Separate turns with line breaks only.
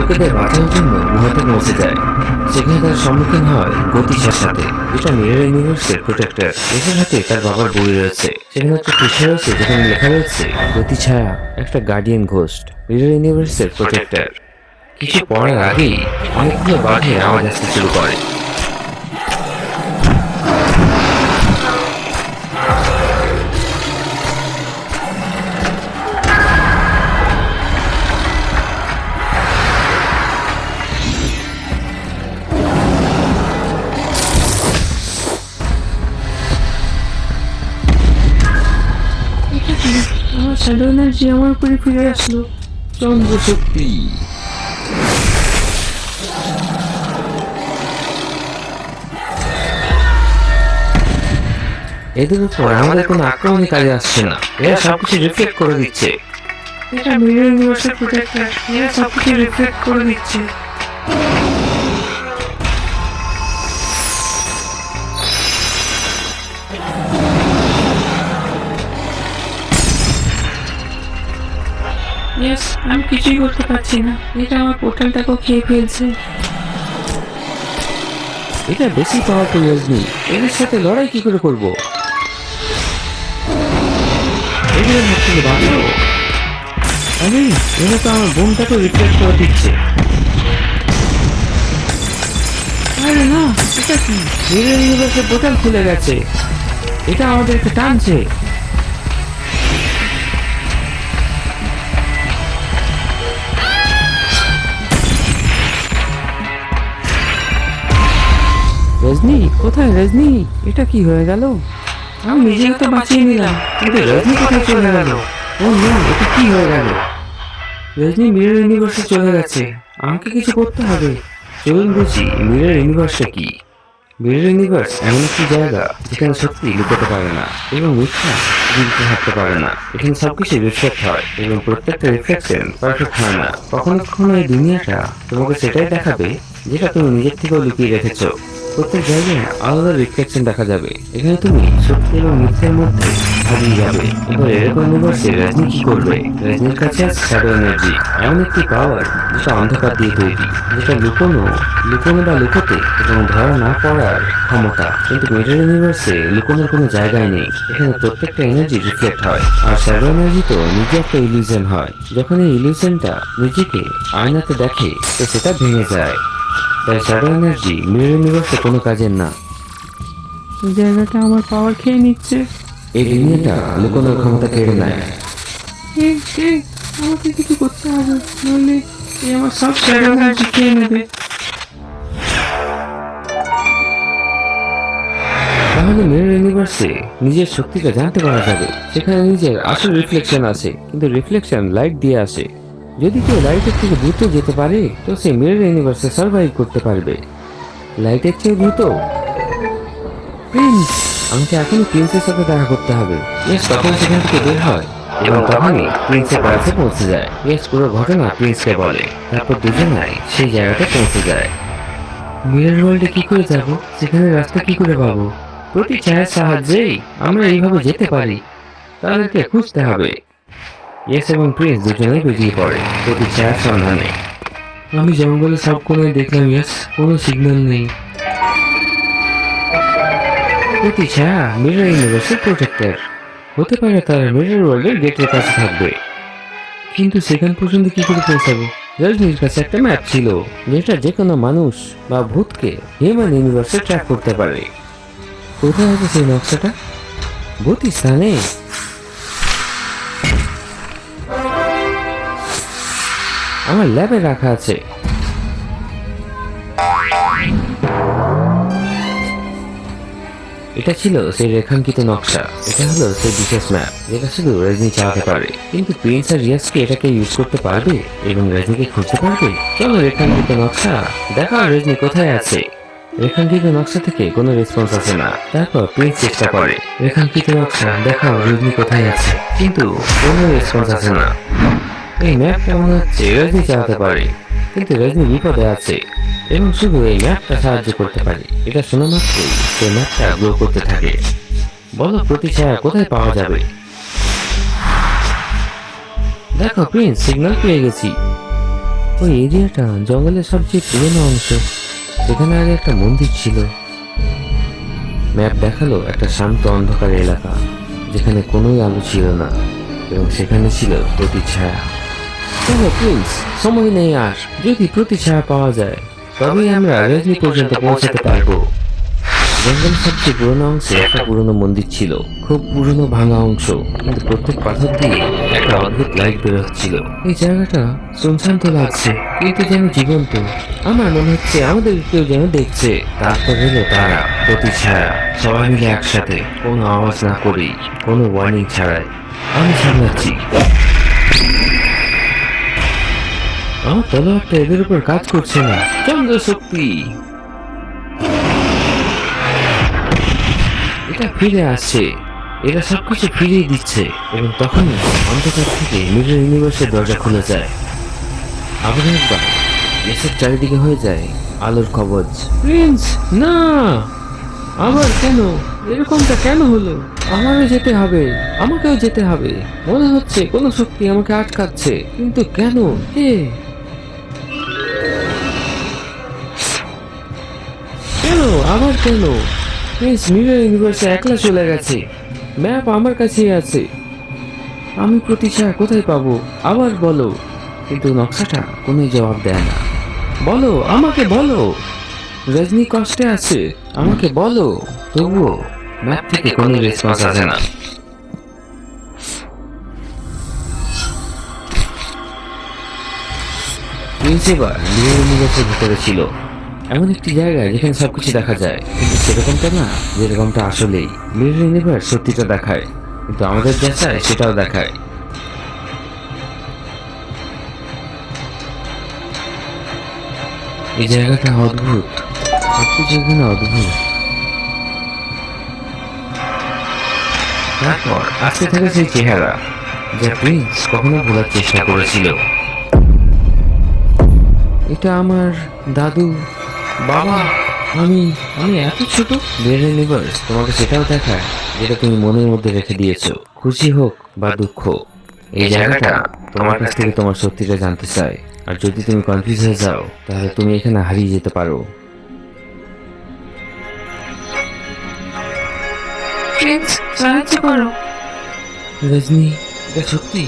লোকেদের বাঁচানোর জন্য গুহাতে পৌঁছে যায়। সেখানে তার সম্মুখীন হয় গতিশার সাথে। এটা মিরর ইউনিভার্সের প্রোটেক্টর এটার হাতে তার বাবার বই রয়েছে। সেখানে একটা পিছিয়ে রয়েছে যেখানে লেখা রয়েছে গতি ছায়া একটা গার্ডিয়ান ঘোস্ট মিরর ইউনিভার্সের প্রোটেক্টর কিছু পড়ার আগেই অনেকগুলো বাঘের আওয়াজ আসতে শুরু করে।
শ্যাডো এনার্জি আমার উপরে ফিরে আসলো।
চন্দ্র শক্তি। এদের উপর আমাদের কোনো আক্রমণই কাজে আসছে না। এরা সবকিছু রিফ্লেক্ট করে দিচ্ছে।
এটা মিরর ইউনিভার্সের প্রোটেক্টর এরা সবকিছু রিফ্লেক্ট করে দিচ্ছে। ইয়েস আমি কিছুই করতে পারছি না। এটা আমার পোর্টালটাকেও খেয়ে ফেলছে।
এটা বেশি পাওয়ারফুল রজনি এদের সাথে লড়াই কি করে করব? থেকে আরে, এরা তো আমার বোনটাকে রিফ্লেক্ট করে দিচ্ছে।
আরে না, এটা কি?
বোতল খুলে গেছে। এটা আমাদেরকে টানছে। রজনী কোথায় রজনী? এটা কি হয়ে গেল?
আমি নিজেকে তো বাঁচিয়ে নিলাম।
কিন্তু রজনী কোথায় চলে গেল? ও না এটা কি হয়ে গেল? রজনী মিরর ইউনিভার্সে চলে গেছে। আমাকে কিছু করতে হবে। চলুন বুঝি মিরর ইউনিভার্সটা কি? মিরর ইউনিভার্স এমন একটি জায়গা যেখানে সত্যি লুকোতে পারে না এবং মিথ্যা জীবিত থাকতে পারে না। এখানে সবকিছু রিফ্লেক্ট হয় এবং প্রত্যেকটা রিফ্লেকশন পারফেক্ট হয় না। কখনো কখনো এই দুনিয়াটা তোমাকে সেটাই দেখাবে যেটা তুমি নিজের থেকেও লুকিয়ে রেখেছো। প্রত্যেক জায়গায় আলাদা রিফ্লেকশন দেখা যাবে। এখানে তুমি সত্যি এবং মিথ্যের মধ্যে হারিয়ে যাবে। এবার এরকম ইউনিভার্সে রজনী কি করবে। রজনীর কাছে আছে শ্যাডো এনার্জি এমন একটি পাওয়ার যেটা অন্ধকার দিয়ে তৈরি, যেটা লুকোনো লুকোনো বা লুকোতে এবং ধরা না পড়ার ক্ষমতা। কিন্তু মিডল ইউনিভার্সে লুকোনোর কোনো জায়গায় নেই। এখানে প্রত্যেকটা এনার্জি রিফ্লেক্ট হয়। আর শ্যাডো এনার্জি তো নিজে একটা ইলিউশন হয়। যখন এই ইলিউশনটা নিজেকে আয়নাতে দেখে, তো সেটা ভেঙে যায়। তাই শ্যাডো এনার্জি মিরর কোনো কাজের না।
জায়গাটা আমার পাওয়ার খেয়ে নিচ্ছে।
এই দুনিয়াটা লুকোনোর ক্ষমতা কেড়ে নেয়
আমাকে কিছু করতে হবে? নইলে এ আমার সব এনার্জি খেয়ে নেবে।
তাহলে মিরর ইউনিভার্সে নিজের শক্তিটা জানতে পারা যাবে। সেখানে নিজের আসল রিফ্লেকশন আছে কিন্তু রিফ্লেকশন লাইট দিয়ে আসে। যদি কেউ লাইটের থেকে দ্রুত যেতে পারে তো সে মিরর ইউনিভার্সে সার্ভাইভ করতে পারবে। লাইটের চেয়ে দ্রুত? প্রিন্স আমাকে এখনই প্রিন্সের সাথে দেখা করতে হবে। ইয়েস তখন সেখান থেকে বের হয় এবং তখনই প্রিন্সের কাছে পৌঁছে যায়। ইয়েস পুরো ঘটনা প্রিন্সকে বলে। তারপর দুজনাই সেই জায়গাটা পৌঁছে যায়। মিরর ওয়ার্ল্ডে কি করে যাব? সেখানে রাস্তা কি করে পাবো? প্রতি ছায়ার সাহায্যেই আমরা এইভাবে যেতে পারি। তাদেরকে খুঁজতে হবে। ইয়েস এবং প্রিন্স দুজনেই বেরিয়ে পড়ে প্রতি ছায়ার সন্ধানে। আমি জঙ্গলে সব কোনায় দেখলাম ইয়েস কোনো সিগন্যাল নেই। প্রতি ছায়া মিরর ইউনিভার্সের প্রোটেক্টর হতে পারে তারা মিরর ওয়ার্ল্ডের গেটের কাছে থাকবে। কিন্তু সেখান পর্যন্ত কি করে পৌঁছাবো? রজনীর কাছে একটা ম্যাপ ছিল, যেটা যে কোনো মানুষ বা ভূতকে হিউম্যান ইউনিভার্সে ট্র্যাক করতে পারে। কোথায় আছে সেই নকশাটা? ভূত স্থানে। আমার ল্যাবে রাখা আছে। এটা ছিল সেই রেখাঙ্কিত নকশা। এটা হলো সেই বিশেষ ম্যাপ, যেটা শুধু রজনী চালাতে পারে। কিন্তু প্রিন্স আর রিয়াজকে এটাকে ইউজ করতে পারবে এবং রজনীকে খুঁজতে পারবে? চলো রেখাঙ্কিত নকশা, দেখা রজনী কোথায় আছে। রেখাঙ্কিত নকশা থেকে কোনো রেসপন্স আসে না। তারপর প্রিন্স চেষ্টা করে। রেখাঙ্কিত নকশা, দেখাও রজনী কোথায় আছে। কিন্তু কোনো রেসপন্স আসে না। এই ম্যাপটা মনে হচ্ছে রজনী চালাতে পারে। কিন্তু রজনী বিপদে আছে। এবং শুধু এই ম্যাপটা সাহায্য করতে পারে। এটা শোনা মাত্রই সেই ম্যাপটা গ্রো করতে থাকে। বলো প্রতিছায়া কোথায় পাওয়া যাবে? দেখো প্রিন্স সিগন্যাল পেয়ে গেছি। ওই এরিয়াটা জঙ্গলের সবচেয়ে পুরনো অংশ। সেখানে আগে একটা মন্দির ছিল। ম্যাপ দেখাল একটা শান্ত অন্ধকার এলাকা, যেখানে কোনোই আলো ছিল না। এবং সেখানে ছিল প্রতিচ্ছায়া চলো প্লিজ সময় নেই আর। যদি প্রতিচ্ছায়া পাওয়া যায় তবেই আমরা রেজনি পর্যন্ত পৌঁছাতে পারব। জঙ্গল সবচেয়ে পুরনো অংশে একটা পুরনো মন্দির ছিল। খুব পুরনো ভাঙা অংশ কিন্তু প্রত্যেক পাথর দিয়ে একটা অদ্ভুত লাইট বের হচ্ছিল। এই জায়গাটা শুনশান তো লাগছে। কিন্তু যেন জীবন্ত। আমার মনে হচ্ছে আমাদের কেউ যেন দেখছে। তারপর হলো তারা প্রতিচ্ছায়া সবাই মিলে একসাথে কোনো আওয়াজ না করেই কোনো ওয়ার্নিং ছাড়াই। আমি সামলাচ্ছি। আমার তলোয়ারটা এদের উপর কাজ করছে না। চন্দ্র শক্তি। এটা ফিরে আসছে। এরা সবকিছু ফিরিয়ে দিচ্ছে। এবং তখনই অন্ধকার থেকে মিডল ইউনিভার্সের দরজা খুলে যায়। আবার একবার দেশের চারিদিকে হয়ে যায় আলোর কবচ প্রিন্স না! আবার কেন? এরকমটা কেন হলো? আমারও যেতে হবে। আমাকেও যেতে হবে। মনে হচ্ছে কোনো শক্তি আমাকে আটকাচ্ছে। কিন্তু কেন? কে? আবার কেন? প্রিন্স মিরর ইউনিভার্সে একলা চলে গেছে। ম্যাপ আমার কাছেই আছে। আমি প্রতিশা কোথায় পাবো? আবার বলো। কিন্তু নকশাটা কোনো জবাব দেয় না। বলো, আমাকে বলো। রজনী কষ্টে আছে। আমাকে বলো। তবুও ম্যাপ থেকে কোনো রেসপন্স আসে না। প্রিন্স এবার ভিতরে ছিল। এমন একটি জায়গা যেখানে সবকিছু দেখা যায়। কিন্তু সেরকমটা না যেরকমটা আসলেই। মিরর ইউনিভার্স সত্যিটা দেখায় কিন্তু আমাদের যা চায় সেটাও দেখায়। এই জায়গাটা অদ্ভুত। সবকিছু এখানে অদ্ভুত। তারপর আসতে থাকে সেই চেহারা যা প্রিন্স কখনো ভোলার চেষ্টা করেছিল। এটা আমার দাদু বাবা আমি আমি এত ছোট? বের ইউনিভার্স তোমাকে সেটাও দেখায় যেটা তুমি মনের মধ্যে রেখে দিয়েছ। খুশি হোক বা দুঃখ এই জায়গাটা তোমার কাছ থেকে তোমার সত্যিটা জানতে চাই আর যদি তুমি কনফিউজ হয়ে যাও তাহলে তুমি এখানে হারিয়ে যেতে পারো।
প্রিন্স সাহায্য করো।
রজনী এটা সত্যি?